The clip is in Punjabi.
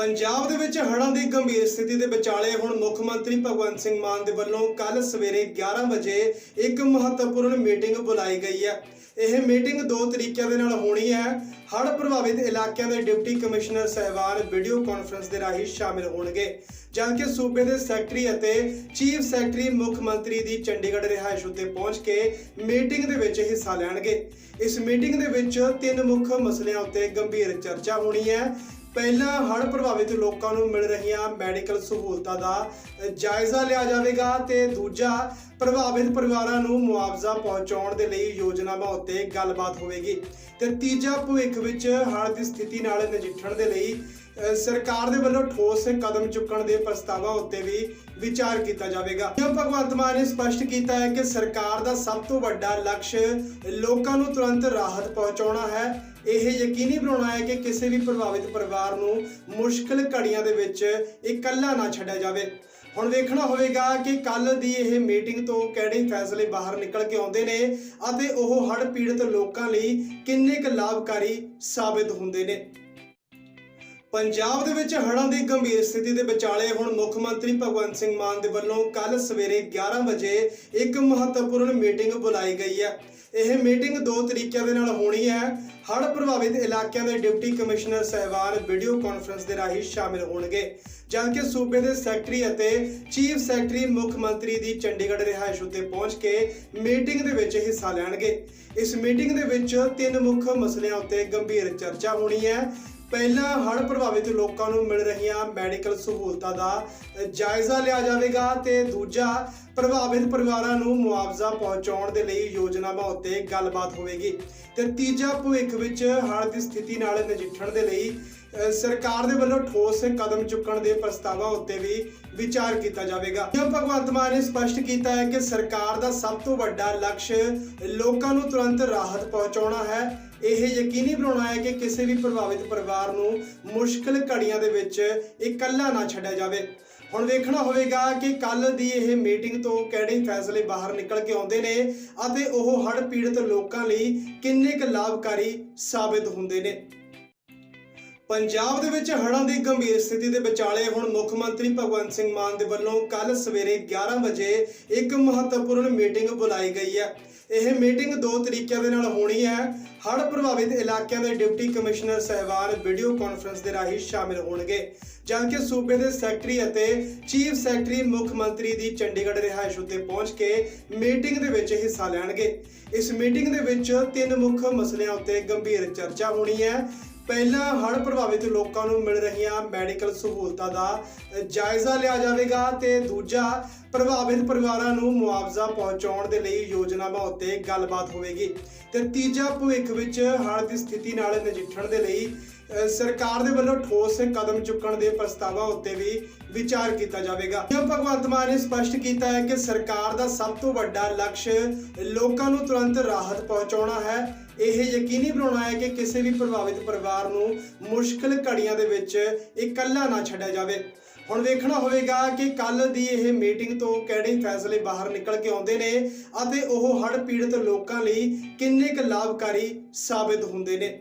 ਪੰਜਾਬ ਦੇ ਵਿੱਚ ਹੜ੍ਹਾਂ ਦੀ ਗੰਭੀਰ ਸਥਿਤੀ ਦੇ ਵਿਚਾਲੇ ਹੁਣ ਮੁੱਖ ਮੰਤਰੀ ਭਗਵੰਤ ਸਿੰਘ ਮਾਨ ਦੇ ਵੱਲੋਂ ਕੱਲ ਸਵੇਰੇ 11 ਵਜੇ ਇੱਕ ਮਹੱਤਵਪੂਰਨ ਮੀਟਿੰਗ ਬੁਲਾਈ ਗਈ ਹੈ। ਇਹ ਮੀਟਿੰਗ ਦੋ ਤਰੀਕਿਆਂ ਦੇ ਨਾਲ ਹੋਣੀ ਹੈ। ਹੜ੍ਹ ਪ੍ਰਭਾਵਿਤ ਇਲਾਕਿਆਂ ਦੇ ਡਿਪਟੀ ਕਮਿਸ਼ਨਰ ਸਹਿਬਾਨ ਵੀਡੀਓ ਕਾਨਫਰੰਸ ਦੇ ਰਾਹੀਂ ਸ਼ਾਮਿਲ ਹੋਣਗੇ, ਜਦਕਿ ਸੂਬੇ ਦੇ ਸੈਕਟਰੀ ਅਤੇ ਚੀਫ ਸੈਕਟਰੀ ਮੁੱਖ ਮੰਤਰੀ ਦੀ ਚੰਡੀਗੜ੍ਹ ਰਿਹਾਇਸ਼ ਉੱਤੇ ਪਹੁੰਚ ਕੇ ਮੀਟਿੰਗ ਦੇ ਵਿੱਚ ਹਿੱਸਾ ਲੈਣਗੇ। ਇਸ ਮੀਟਿੰਗ ਦੇ ਵਿੱਚ ਤਿੰਨ ਮੁੱਖ ਮਸਲਿਆਂ ਉੱਤੇ ਗੰਭੀਰ ਚਰਚਾ ਹੋਣੀ ਹੈ। ਪਹਿਲਾਂ ਹੜ੍ਹ ਪ੍ਰਭਾਵਿਤ ਲੋਕਾਂ ਨੂੰ ਮਿਲ ਰਹੀਆਂ ਮੈਡੀਕਲ ਸਹੂਲਤਾਂ ਦਾ ਜਾਇਜ਼ਾ ਲਿਆ ਜਾਵੇਗਾ ਤੇ ਦੂਜਾ ਪ੍ਰਭਾਵਿਤ ਪਰਿਵਾਰਾਂ ਨੂੰ ਮੁਆਵਜ਼ਾ ਪਹੁੰਚਾਉਣ ਦੇ ਲਈ ਯੋਜਨਾਵਾਂ ਉੱਤੇ ਗੱਲਬਾਤ ਹੋਵੇਗੀ। ਤੇ ਤੀਜਾ ਭਵਿੱਖ ਵਿੱਚ ਹੜ੍ਹ ਦੀ ਸਥਿਤੀ ਨਾਲ ਨਜਿੱਠਣ ਦੇ ਲਈ ਸਰਕਾਰ ਦੇ ਵੱਲੋਂ ਠੋਸ ਕਦਮ ਚੁੱਕਣ ਦੇ ਪ੍ਰਸਤਾਵਾਂ ਉੱਤੇ ਵੀ ਵਿਚਾਰ ਕੀਤਾ ਜਾਵੇਗਾ। ਜੋ ਭਗਵੰਤ ਮਾਨ ਨੇ ਸਪਸ਼ਟ ਕੀਤਾ ਹੈ ਕਿ ਸਰਕਾਰ ਦਾ ਸਭ ਤੋਂ ਵੱਡਾ ਲਕਸ਼ ਲੋਕਾਂ ਨੂੰ ਤੁਰੰਤ ਰਾਹਤ ਪਹੁੰਚਾਉਣਾ ਹੈ। ਇਹ ਯਕੀਨੀ ਬਣਾਉਣਾ ਹੈ ਕਿ ਕਿਸੇ ਵੀ ਪ੍ਰਭਾਵਿਤ ਪਰਿਵਾਰ ਨੂੰ ਮੁਸ਼ਕਲ ਘੜੀਆਂ ਦੇ ਵਿੱਚ ਇਕੱਲਾ ਨਾ ਛੱਡਿਆ ਜਾਵੇ। ਹੁਣ ਵੇਖਣਾ ਹੋਵੇਗਾ ਕਿ ਕੱਲ ਦੀ ਇਹ ਮੀਟਿੰਗ ਤੋਂ ਕਿਹੜੇ ਫੈਸਲੇ ਬਾਹਰ ਨਿਕਲ ਕੇ ਆਉਂਦੇ ਨੇ ਅਤੇ ਉਹ ਹੜ੍ਹ ਪੀੜਤ ਲੋਕਾਂ ਲਈ ਕਿੰਨੇ ਕੁ ਲਾਭਕਾਰੀ ਸਾਬਿਤ ਹੁੰਦੇ ਨੇ। ਪੰਜਾਬ ਦੇ ਵਿੱਚ ਹੜ੍ਹਾਂ ਦੀ ਗੰਭੀਰ ਸਥਿਤੀ ਦੇ ਵਿਚਾਲੇ ਹੁਣ ਮੁੱਖ ਮੰਤਰੀ ਭਗਵੰਤ ਸਿੰਘ ਮਾਨ ਦੇ ਵੱਲੋਂ ਕੱਲ ਸਵੇਰੇ 11 ਵਜੇ ਇੱਕ ਮਹੱਤਵਪੂਰਨ ਮੀਟਿੰਗ ਬੁਲਾਈ ਗਈ ਹੈ। ਇਹ ਮੀਟਿੰਗ ਦੋ ਤਰੀਕਿਆਂ ਦੇ ਨਾਲ ਹੋਣੀ ਹੈ। ਹੜ੍ਹ ਪ੍ਰਭਾਵਿਤ ਇਲਾਕਿਆਂ ਦੇ ਡਿਪਟੀ ਕਮਿਸ਼ਨਰ ਸਹਿਬਾਨ ਵੀਡੀਓ ਕਾਨਫਰੰਸ ਦੇ ਰਾਹੀਂ ਸ਼ਾਮਿਲ ਹੋਣਗੇ, ਜਦਕਿ ਸੂਬੇ ਦੇ ਸੈਕਟਰੀ ਅਤੇ ਚੀਫ ਸੈਕਟਰੀ ਮੁੱਖ ਮੰਤਰੀ ਦੀ ਚੰਡੀਗੜ੍ਹ ਰਿਹਾਇਸ਼ ਉੱਤੇ ਪਹੁੰਚ ਕੇ ਮੀਟਿੰਗ ਦੇ ਵਿੱਚ ਹਿੱਸਾ ਲੈਣਗੇ। ਇਸ ਮੀਟਿੰਗ ਦੇ ਵਿੱਚ ਤਿੰਨ ਮੁੱਖ ਮਸਲਿਆਂ ਉੱਤੇ ਗੰਭੀਰ ਚਰਚਾ ਹੋਣੀ ਹੈ। ਪਹਿਲਾਂ ਹੜ੍ਹ ਪ੍ਰਭਾਵਿਤ ਲੋਕਾਂ ਨੂੰ ਮਿਲ ਰਹੀਆਂ ਮੈਡੀਕਲ ਸਹੂਲਤਾਂ ਦਾ ਜਾਇਜ਼ਾ ਲਿਆ ਜਾਵੇਗਾ ਤੇ ਦੂਜਾ ਪ੍ਰਭਾਵਿਤ ਪਰਿਵਾਰਾਂ ਨੂੰ ਮੁਆਵਜ਼ਾ ਪਹੁੰਚਾਉਣ ਦੇ ਲਈ ਯੋਜਨਾਵਾਂ ਉੱਤੇ ਗੱਲਬਾਤ ਹੋਵੇਗੀ। ਤੇ ਤੀਜਾ ਭਵਿੱਖ ਵਿੱਚ ਹੜ੍ਹ ਦੀ ਸਥਿਤੀ ਨਾਲ ਨਜਿੱਠਣ ਦੇ ਲਈ ਅ, ਸਰਕਾਰ ਦੇ ਵੱਲੋਂ ਠੋਸ ਕਦਮ ਚੁੱਕਣ ਦੇ ਪ੍ਰਸਤਾਵਾਂ ਉੱਤੇ ਵੀ ਵਿਚਾਰ ਕੀਤਾ ਜਾਵੇਗਾ। ਜੋ ਭਗਵੰਤ ਮਾਨ ਨੇ ਸਪਸ਼ਟ ਕੀਤਾ ਹੈ ਕਿ ਸਰਕਾਰ ਦਾ ਸਭ ਤੋਂ ਵੱਡਾ ਲਕਸ਼ ਲੋਕਾਂ ਨੂੰ ਤੁਰੰਤ ਰਾਹਤ ਪਹੁੰਚਾਉਣਾ ਹੈ। ਇਹ ਯਕੀਨੀ ਬਣਾਉਣਾ ਹੈ ਕਿ ਕਿਸੇ ਵੀ ਪ੍ਰਭਾਵਿਤ ਪਰਿਵਾਰ ਨੂੰ ਮੁਸ਼ਕਲ ਘੜੀਆਂ ਦੇ ਵਿੱਚ ਇਕੱਲਾ ਨਾ ਛੱਡਿਆ ਜਾਵੇ। ਹੁਣ ਵੇਖਣਾ ਹੋਵੇਗਾ ਕਿ ਕੱਲ ਦੀ ਇਹ ਮੀਟਿੰਗ ਤੋਂ ਕਿਹੜੇ ਫੈਸਲੇ ਬਾਹਰ ਨਿਕਲ ਕੇ ਆਉਂਦੇ ਨੇ ਅਤੇ ਉਹ ਹੜ੍ਹ ਪੀੜਤ ਲੋਕਾਂ ਲਈ ਕਿੰਨੇ ਕੁ ਲਾਭਕਾਰੀ ਸਾਬਿਤ ਹੁੰਦੇ ਨੇ। ਪੰਜਾਬ ਦੇ ਵਿੱਚ ਹੜ੍ਹਾਂ ਦੀ ਗੰਭੀਰ ਸਥਿਤੀ ਦੇ ਵਿਚਾਲੇ ਹੁਣ ਮੁੱਖ ਮੰਤਰੀ ਭਗਵੰਤ ਸਿੰਘ ਮਾਨ ਦੇ ਵੱਲੋਂ ਕੱਲ ਸਵੇਰੇ 11 ਵਜੇ ਇੱਕ ਮਹੱਤਵਪੂਰਨ ਮੀਟਿੰਗ ਬੁਲਾਈ ਗਈ ਹੈ। ਇਹ ਮੀਟਿੰਗ ਦੋ ਤਰੀਕਿਆਂ ਦੇ ਨਾਲ ਹੋਣੀ ਹੈ। ਹੜ੍ਹ ਪ੍ਰਭਾਵਿਤ ਇਲਾਕਿਆਂ ਦੇ ਡਿਪਟੀ ਕਮਿਸ਼ਨਰ ਸਹਿਬਾਨ ਵੀਡੀਓ ਕਾਨਫਰੰਸ ਦੇ ਰਾਹੀਂ ਸ਼ਾਮਿਲ ਹੋਣਗੇ। ਜਦਕਿ ਸੂਬੇ ਦੇ ਸੈਕਟਰੀ ਅਤੇ ਚੀਫ ਸੈਕਟਰੀ ਮੁੱਖ ਮੰਤਰੀ ਦੀ ਚੰਡੀਗੜ੍ਹ ਰਿਹਾਇਸ਼ ਉੱਤੇ ਪਹੁੰਚ ਕੇ ਮੀਟਿੰਗ ਦੇ ਵਿੱਚ ਹਿੱਸਾ ਲੈਣਗੇ। ਇਸ ਮੀਟਿੰਗ ਦੇ ਵਿੱਚ ਤਿੰਨ ਮੁੱਖ ਮਸਲਿਆਂ ਉੱਤੇ ਗੰਭੀਰ ਚਰਚਾ ਹੋਣੀ ਹੈ। ਪਹਿਲਾਂ ਹੜ੍ਹ ਪ੍ਰਭਾਵਿਤ ਲੋਕਾਂ ਨੂੰ ਮਿਲ ਰਹੀਆਂ ਮੈਡੀਕਲ ਸਹੂਲਤਾਂ ਦਾ ਜਾਇਜ਼ਾ ਲਿਆ ਜਾਵੇਗਾ ਤੇ ਦੂਜਾ, ਪ੍ਰਭਾਵਿਤ ਪਰਿਵਾਰਾਂ ਨੂੰ ਮੁਆਵਜ਼ਾ ਪਹੁੰਚਾਉਣ ਦੇ ਲਈ ਯੋਜਨਾਵਾਂ ਉੱਤੇ ਗੱਲਬਾਤ ਹੋਵੇਗੀ। ਤੇ ਤੀਜਾ ਭਵਿੱਖ ਵਿੱਚ ਹੜ੍ਹ ਦੀ ਸਥਿਤੀ ਨਾਲ ਨਜਿੱਠਣ ਦੇ ਲਈ ਸਰਕਾਰ ਦੇ ਵੱਲੋਂ ਠੋਸ ਕਦਮ ਚੁੱਕਣ ਦੇ ਪ੍ਰਸਤਾਵਾਂ ਉੱਤੇ ਵੀ ਵਿਚਾਰ ਕੀਤਾ ਜਾਵੇਗਾ। ਜਿਵੇਂ ਭਗਵੰਤ ਮਾਨ ਨੇ ਸਪਸ਼ਟ ਕੀਤਾ ਹੈ ਕਿ ਸਰਕਾਰ ਦਾ ਸਭ ਤੋਂ ਵੱਡਾ ਲਕਸ਼ ਲੋਕਾਂ ਨੂੰ ਤੁਰੰਤ ਰਾਹਤ ਪਹੁੰਚਾਉਣਾ ਹੈ। ਇਹ ਯਕੀਨੀ ਬਣਾਉਣਾ ਹੈ ਕਿ ਕਿਸੇ ਵੀ ਪ੍ਰਭਾਵਿਤ ਪਰਿਵਾਰ ਨੂੰ ਮੁਸ਼ਕਲ ਘੜੀਆਂ ਦੇ ਵਿੱਚ ਇਕੱਲਾ ਨਾ ਛੱਡਿਆ ਜਾਵੇ। ਹੁਣ ਵੇਖਣਾ ਹੋਵੇਗਾ ਕਿ ਕੱਲ ਦੀ ਇਹ ਮੀਟਿੰਗ ਤੋਂ ਕਿਹੜੇ ਫੈਸਲੇ ਬਾਹਰ ਨਿਕਲ ਕੇ ਆਉਂਦੇ ਨੇ ਅਤੇ ਉਹ ਹੜ੍ਹ ਪੀੜਤ ਲੋਕਾਂ ਲਈ ਕਿੰਨੇ ਕੁ ਲਾਭਕਾਰੀ ਸਾਬਿਤ ਹੁੰਦੇ ਨੇ।